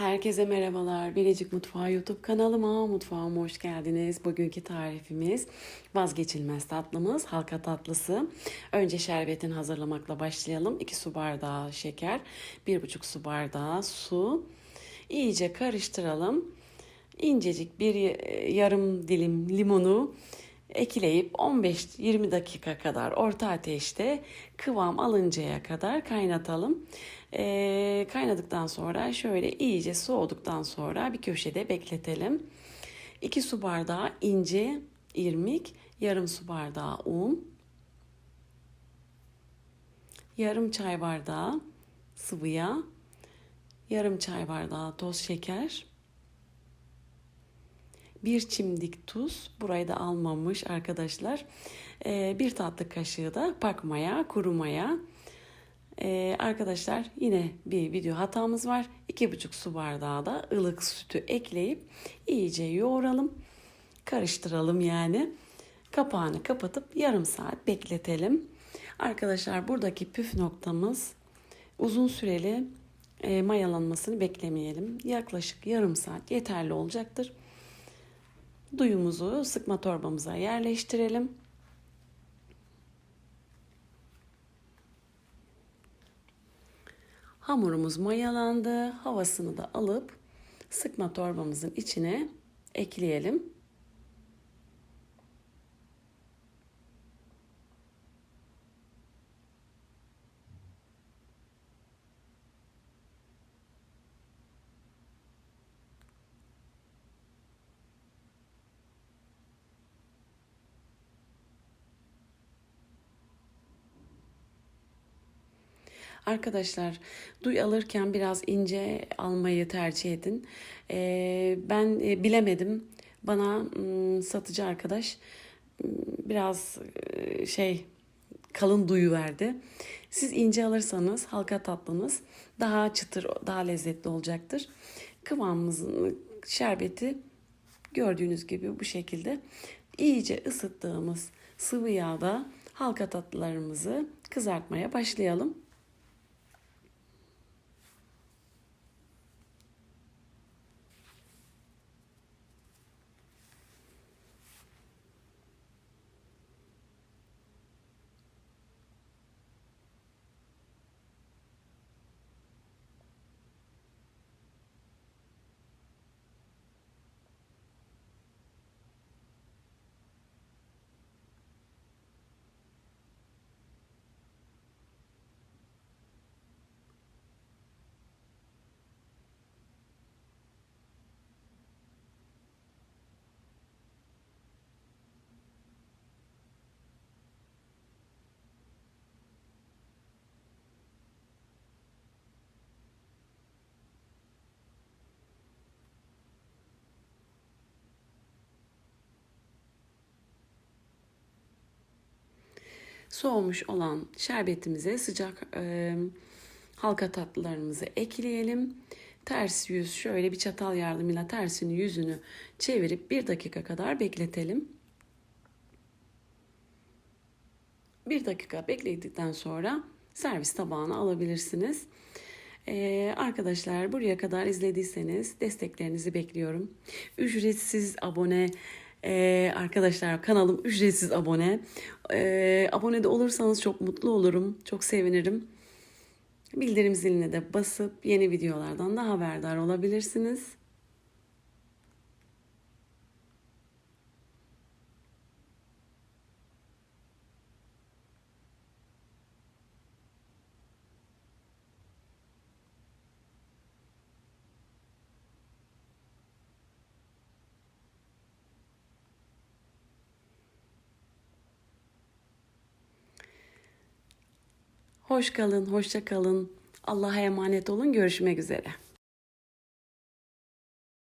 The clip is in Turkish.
Herkese merhabalar. Biricik Mutfağı YouTube kanalıma, mutfağıma hoş geldiniz. Bugünkü tarifimiz vazgeçilmez tatlımız halka tatlısı. Önce şerbetini hazırlamakla başlayalım. 2 su bardağı şeker, 1,5 su bardağı su. İyice karıştıralım. İncecik bir yarım dilim limonu ekleyip 15-20 dakika kadar orta ateşte kıvam alıncaya kadar kaynatalım. E, kaynadıktan sonra şöyle iyice soğuduktan sonra bir köşede bekletelim. 2 su bardağı ince irmik, yarım su bardağı un, yarım çay bardağı sıvı yağ, yarım çay bardağı toz şeker, bir çimdik tuz, burayı da almamış arkadaşlar. Ee, bir tatlı kaşığı da pakmaya, kuru maya. Ee, arkadaşlar yine bir video hatamız var. 2,5 su bardağı da ılık sütü ekleyip iyice yoğuralım. Karıştıralım yani. Kapağını kapatıp yarım saat bekletelim. Arkadaşlar buradaki püf noktamız uzun süreli e, mayalanmasını beklemeyelim. Yaklaşık yarım saat yeterli olacaktır. Duyumuzu sıkma torbamıza yerleştirelim. Hamurumuz mayalandı. Havasını da alıp sıkma torbamızın içine ekleyelim. Arkadaşlar duy alırken biraz ince almayı tercih edin. Ee, ben e, bilemedim. Bana m, satıcı arkadaş m, biraz e, şey kalın duyu verdi. Siz ince alırsanız halka tatlınız daha çıtır, daha lezzetli olacaktır. Kıvamımızın şerbeti gördüğünüz gibi bu şekilde iyice ısıttığımız sıvı yağda halka tatlılarımızı kızartmaya başlayalım. Soğumuş olan şerbetimize sıcak e, halka tatlılarımızı ekleyelim. Ters yüz şöyle bir çatal yardımıyla tersini yüzünü çevirip bir dakika kadar bekletelim. Bir dakika bekledikten sonra servis tabağına alabilirsiniz. Ee, arkadaşlar buraya kadar izlediyseniz desteklerinizi bekliyorum. Ücretsiz abone ee, arkadaşlar kanalım ücretsiz abone. Ee, abone de olursanız çok mutlu olurum. Çok sevinirim. Bildirim ziline de basıp yeni videolardan da haberdar olabilirsiniz. Hoş kalın, hoşça kalın. Allah'a emanet olun. Görüşmek üzere.